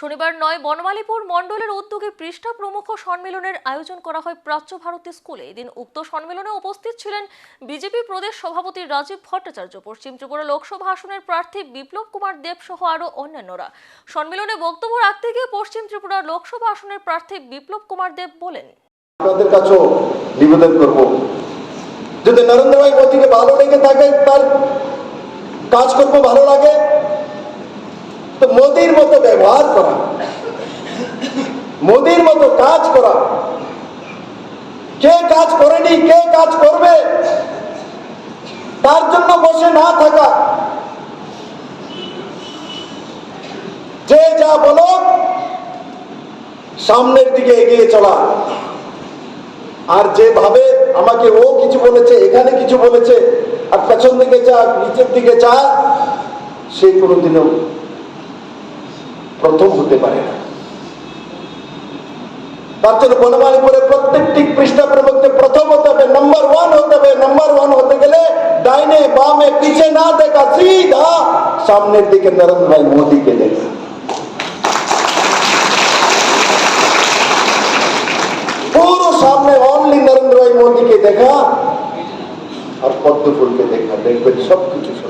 শনিবার নয়, বনমালীপুর মণ্ডলের উদ্যোগে পৃষ্ঠা প্রমুখ সম্মেলনের আয়োজন করা হয় প্রাচ্য ভারতী স্কুলে। এদিন উক্ত সম্মেলনে উপস্থিত ছিলেন বিজেপি প্রদেশ সভাপতি রাজীব ভট্টাচার্য, পশ্চিম ত্রিপুরা লোকসভা আসনের প্রার্থী বিপ্লব কুমার দেব সহ আরও অন্যান্যরা। সম্মেলনে বক্তব্য রাখতে গিয়ে পশ্চিম ত্রিপুরা লোকসভা আসনের প্রার্থী বিপ্লব কুমার দেব বলেন, আপনাদের কাছেও নিবেদন করব। যদি নরেন্দ্র ভাই মোদীকে ভালো লেগে থাকে, তার কাজকর্ম ভালো লাগে। ব্যবহার করা, মোদির মতো কাজ করা। কে কাজ করেনি, কে কাজ করবে? তার জন্য বসে না থাকা। যে যা বলো, সামনের দিকে এগিয়ে চলা। আর যেভাবে আমাকে ও কিছু বলেছে, এখানে কিছু বলেছে, আর পেছন দিকে চা নিচের দিকে চা সে কোনোদিনও প্রথম হতে পারে না তার জন্য বনমালীপুরে প্রত্যেকটি পৃষ্ঠা প্রবক্তে প্রথম হতে হবে নাম্বার ওয়ান হতে হবে নাম্বার ওয়ান হতে গেলে ডাইনে বামে পিছে না দেখা সিধা সামনের দিকে নরেন্দ্র ভাই মোদীকে দেখা পুরো সামনে অনলি নরেন্দ্র ভাই মোদীকে দেখা আর পদ্ম ফুলকে দেখা দেখবেন সবকিছু সব